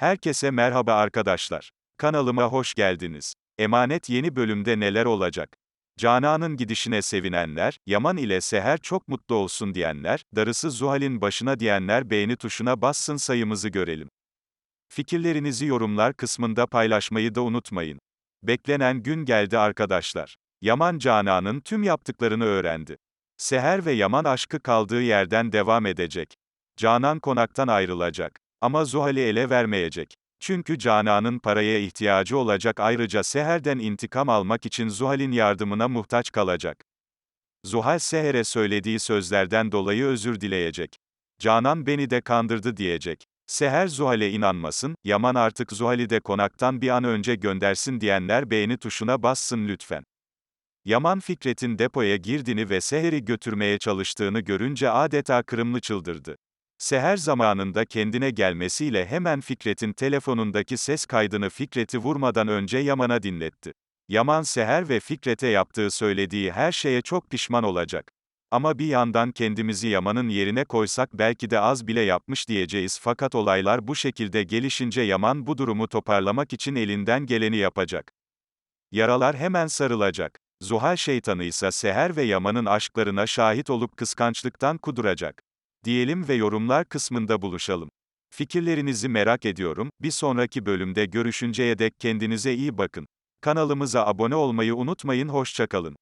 Herkese merhaba arkadaşlar. Kanalıma hoş geldiniz. Emanet yeni bölümde neler olacak? Canan'ın gidişine sevinenler, Yaman ile Seher çok mutlu olsun diyenler, darısı Zuhal'in başına diyenler beğeni tuşuna bassın sayımızı görelim. Fikirlerinizi yorumlar kısmında paylaşmayı da unutmayın. Beklenen gün geldi arkadaşlar. Yaman Canan'ın tüm yaptıklarını öğrendi. Seher ve Yaman aşkı kaldığı yerden devam edecek. Canan konaktan ayrılacak. Ama Zuhal'i ele vermeyecek. Çünkü Canan'ın paraya ihtiyacı olacak ayrıca Seher'den intikam almak için Zuhal'in yardımına muhtaç kalacak. Zuhal Seher'e söylediği sözlerden dolayı özür dileyecek. Canan beni de kandırdı diyecek. Seher Zuhal'e inanmasın, Yaman artık Zuhal'i de konaktan bir an önce göndersin diyenler beğeni tuşuna bassın lütfen. Yaman Fikret'in depoya girdiğini ve Seher'i götürmeye çalıştığını görünce adeta kırımlı çıldırdı. Seher zamanında kendine gelmesiyle hemen Fikret'in telefonundaki ses kaydını Fikret'i vurmadan önce Yaman'a dinletti. Yaman Seher ve Fikret'e yaptığı söylediği her şeye çok pişman olacak. Ama bir yandan kendimizi Yaman'ın yerine koysak belki de az bile yapmış diyeceğiz fakat olaylar bu şekilde gelişince Yaman bu durumu toparlamak için elinden geleni yapacak. Yaralar hemen sarılacak. Zuhal şeytanı ise Seher ve Yaman'ın aşklarına şahit olup kıskançlıktan kuduracak. Diyelim ve yorumlar kısmında buluşalım. Fikirlerinizi merak ediyorum. Bir sonraki bölümde görüşünceye dek kendinize iyi bakın. Kanalımıza abone olmayı unutmayın. Hoşçakalın.